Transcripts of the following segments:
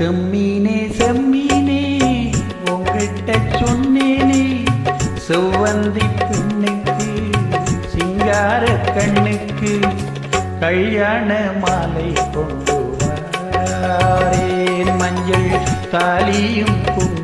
செம்மீனே செம்மீனே உங்கள்கிட்ட சொன்னேனே. செவ்வந்தி பெண்ணுக்கு சிங்கார கண்ணுக்கு கல்யாண மாலை கொண்டு வாரேன் மஞ்சள் தாலியும் கொண்டு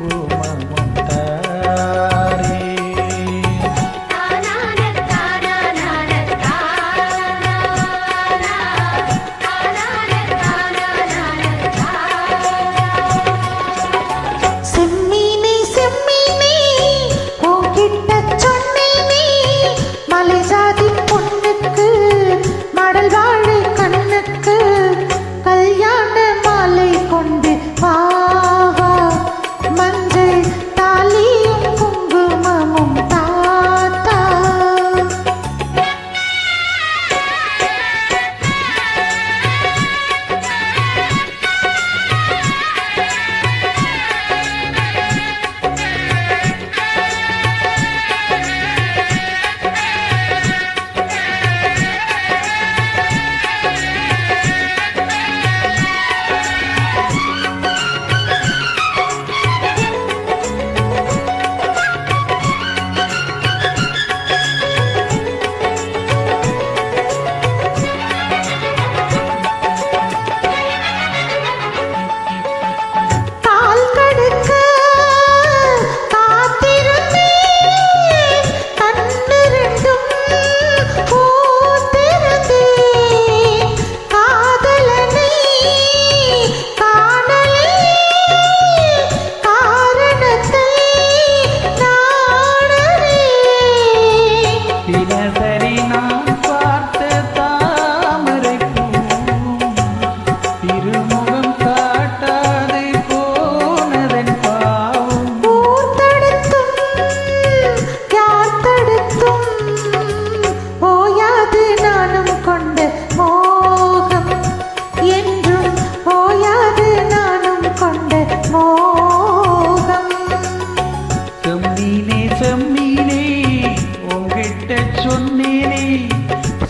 சொன்னேனே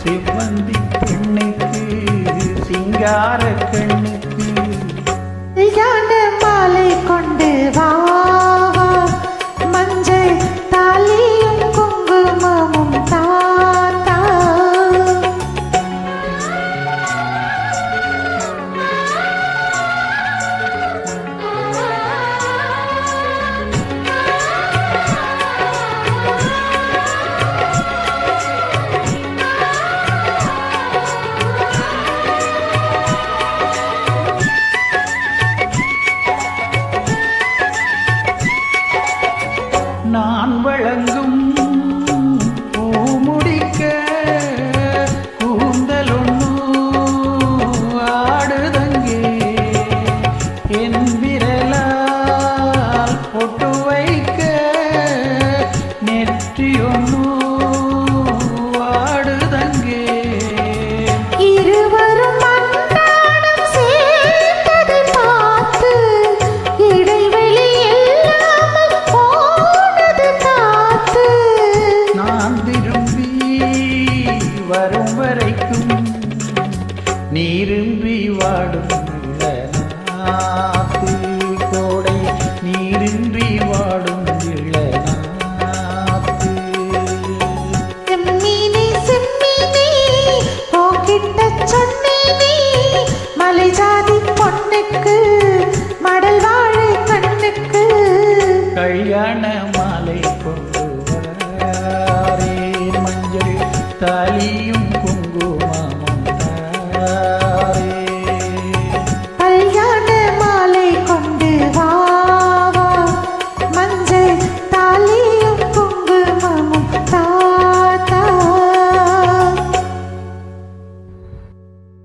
செவ்வந்தி பெண்ணுக்கு சிங்கார கண்ணு And rung நீரும்பி வாடும் இளநாத்து கோடை நீரின்றி வாடும் கல்யாண மாலை கொண்டு வரே மஞ்சள் தாலியும் குங்குமம்